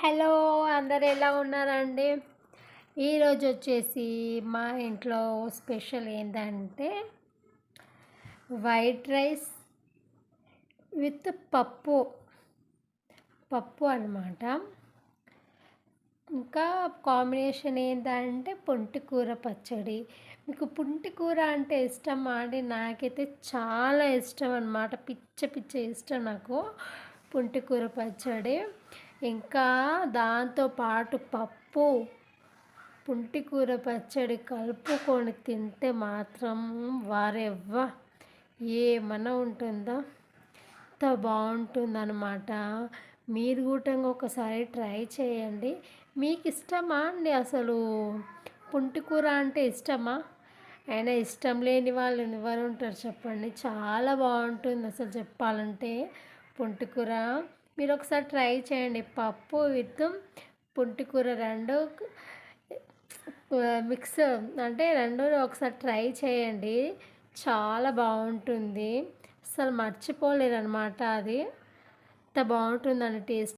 Hello అందరు ఎలా ఉన్నారండి? ఈరోజు వచ్చేసి మా ఇంట్లో స్పెషల్ ఏంటంటే వైట్ రైస్ విత్ పప్పు పప్పు అనమాట ఇంకా కాంబినేషన్ ఏంటంటే పొంటికూర పచ్చడి. మీకు పుంటికూర అంటే ఇష్టం అండి? నాకైతే చాలా ఇష్టం అనమాట పిచ్చ పిచ్చ ఇష్టం నాకు పుంటికూర పచ్చడి. ఇంకా దాంతోపాటు పప్పు పుంటికూర పచ్చడి కలుపుకొని తింటే మాత్రం వారెవ్వ ఏమన్నా ఉంటుందా? ఎంత బాగుంటుందన్నమాట. మీరు కూడా ఒకసారి ట్రై చేయండి. మీకు ఇష్టమా అండి అసలు? పుంటికూర అంటే ఇష్టమా? అయినా ఇష్టం లేని వాళ్ళు ఎవరు ఉంటారు చెప్పండి. చాలా బాగుంటుంది అసలు చెప్పాలంటే పుంటికూర. మీరు ఒకసారి ట్రై చేయండి. పప్పు విత్ పుంటికూర రెండు మిక్స్ అంటే రెండు ఒకసారి ట్రై చేయండి. చాలా బాగుంటుంది. అసలు మర్చిపోలేరు అనమాట అది. ఎంత బాగుంటుందండి టేస్ట్.